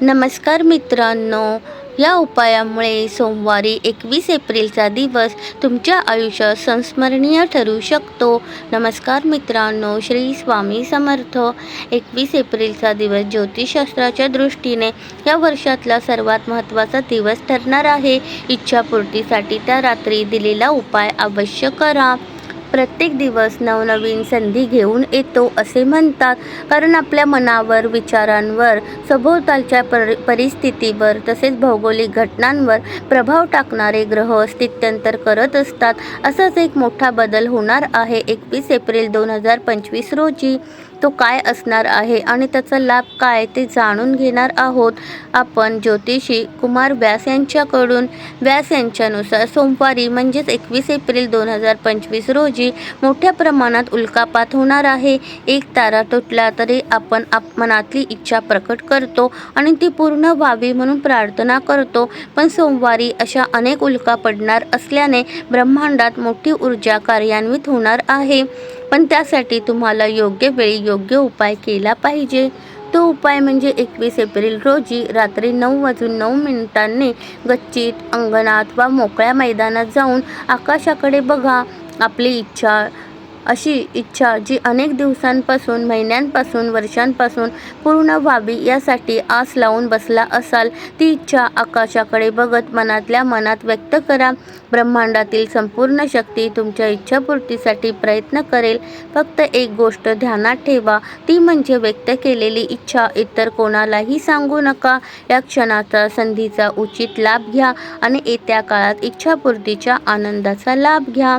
नमस्कार मित्रांनो या उपायामुळे सोमवारी एकवीस एप्रिलचा दिवस तुमच्या आयुष्यात संस्मरणीय ठरू शकतो. नमस्कार मित्रांनो श्री स्वामी समर्थ. एकवीस एप्रिलचा दिवस ज्योतिषशास्त्राच्या दृष्टीने या वर्षातला सर्वात महत्त्वाचा दिवस ठरणार आहे. इच्छापूर्तीसाठी त्या रात्री दिलेला उपाय अवश्य करा. प्रत्येक दिवस नवनवीन संधी घेऊन येतो असे म्हणतात. कारण आपल्या मनावर विचारांवर सभोवतालच्या पर परिस्थितीवर तसेच भौगोलिक घटनांवर प्रभाव टाकणारे ग्रह स्थित्यंतर करत असतात. असाच एक मोठा बदल होणार आहे एकवीस एप्रिल दोन हजार पंचवीस रोजी. तो काय असणार आहे आणि त्याचा लाभ काय ते जाणून घेणार आहोत आपण ज्योतिषी कुमार व्यास यांच्याकडून. व्यास यांच्यानुसार सोमवारी म्हणजेच एकवीस एप्रिल दोन हजार पंचवीस रोजी मोठ्या प्रमाणात उल्कापात होणार आहे. एक तारा तुटला तरी आपण आप मनातली इच्छा प्रकट करतो आणि ती पूर्ण व्हावी म्हणून प्रार्थना करतो. पण सोमवारी अशा अनेक उल्का पडणार असल्याने ब्रह्मांडात मोठी ऊर्जा कार्यान्वित होणार आहे. पण त्यासाठी तुम्हाला योग्य वेळी योग्य उपाय केला पाहिजे. तो उपाय म्हणजे एकवीस एप्रिल रोजी रात्री नऊ वाजून नऊ मिनिटांनी गच्चीत अंगणात वा मोकळ्या मैदानात जाऊन आकाशाकडे बघा. आपली इच्छा अशी इच्छा जी अनेक दिवसांपासून महिन्यांपासून वर्षांपासून पूर्ण व्हावी यासाठी आस लावून बसला असाल ती इच्छा आकाशाकडे बघत मनातल्या मनात व्यक्त करा. ब्रह्मांडातील संपूर्ण शक्ती तुमच्या इच्छापूर्तीसाठी प्रयत्न करेल. फक्त एक गोष्ट ध्यानात ठेवा ती म्हणजे व्यक्त केलेली इच्छा. इतर कोणालाही सांगू नका. या क्षणाचा संधीचा उचित लाभ घ्या आणि येत्या काळात इच्छापूर्तीच्या आनंदाचा लाभ घ्या.